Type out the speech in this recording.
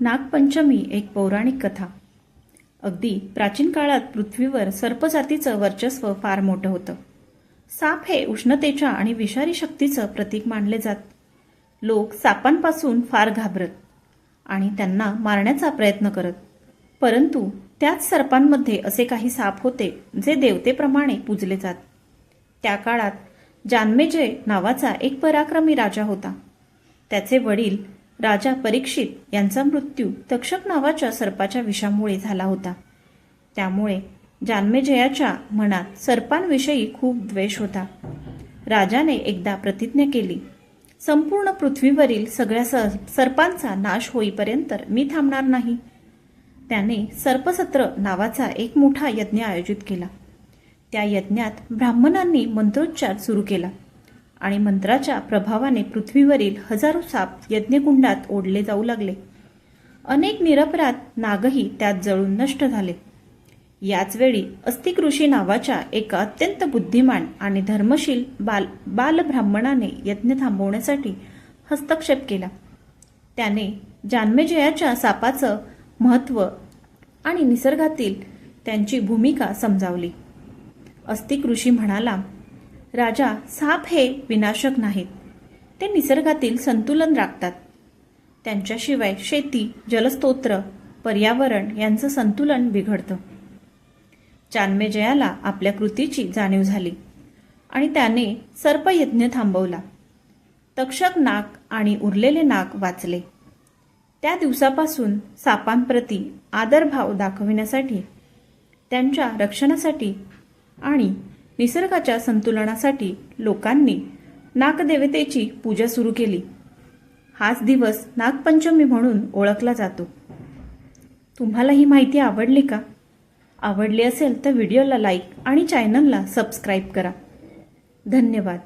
नागपंचमी एक पौराणिक कथा. अगदी प्राचीन काळात पृथ्वीवर सर्पजातीचं वर्चस्व फार मोठं होतं. साप हे उष्णतेच्या आणि विषारी शक्तीचं प्रतीक मानले जात. लोक सापांपासून फार घाबरत आणि त्यांना मारण्याचा प्रयत्न करत. परंतु त्याच सर्पांमध्ये असे काही साप होते जे देवतेप्रमाणे पूजले जात. त्या काळात जानमेजय नावाचा एक पराक्रमी राजा होता. त्याचे वडील राजा परीक्षित यांचा मृत्यू तक्षक नावाच्या सर्पाच्या विषामुळे झाला होता. त्यामुळे जान्मेजयाच्या मनात सर्पांविषयी खूप द्वेष होता. राजाने एकदा प्रतिज्ञा केली संपूर्ण पृथ्वीवरील सगळ्या सर्पांचा नाश होईपर्यंत मी थांबणार नाही. त्याने सर्पसत्र नावाचा एक मोठा यज्ञ आयोजित केला. त्या यज्ञात ब्राह्मणांनी मंत्रोच्चार सुरू केला. आणि मंत्राच्या प्रभावाने पृथ्वीवरील हजारो साप यज्ञकुंडात ओढले जाऊ लागले. अनेक निरपराध नागही त्यात जळून नष्ट झाले. याच वेळी अस्तिक ऋषी नावाच्या एका अत्यंत बुद्धिमान आणि धर्मशील बाल बालब्राह्मणाने यज्ञ थांबवण्यासाठी हस्तक्षेप केला. त्याने जानमेजयाच्या सापाचं महत्त्व आणि निसर्गातील त्यांची भूमिका समजावली. अस्तिक ऋषी म्हणाला राजा साप हे विनाशक नाहीत. ते निसर्गातील संतुलन राखतात. त्यांच्याशिवाय शेती जलस्तोत्र पर्यावरण यांचं संतुलन बिघडतं. चान्मेजयाला आपल्या कृतीची जाणीव झाली आणि त्याने सर्पयज्ञ थांबवला. तक्षक नाक आणि उरलेले नाक वाचले. त्या दिवसापासून सापांप्रती आदरभाव दाखविण्यासाठी त्यांच्या रक्षणासाठी आणि निसर्गाच्या संतुलनासाठी लोकांनी नागदेवतेची पूजा सुरू केली. हाच दिवस नागपंचमी म्हणून ओळखला जातो. तुम्हाला ही माहिती आवडली का? आवडली असेल तर व्हिडिओला लाईक आणि चॅनलला सबस्क्राईब करा. धन्यवाद.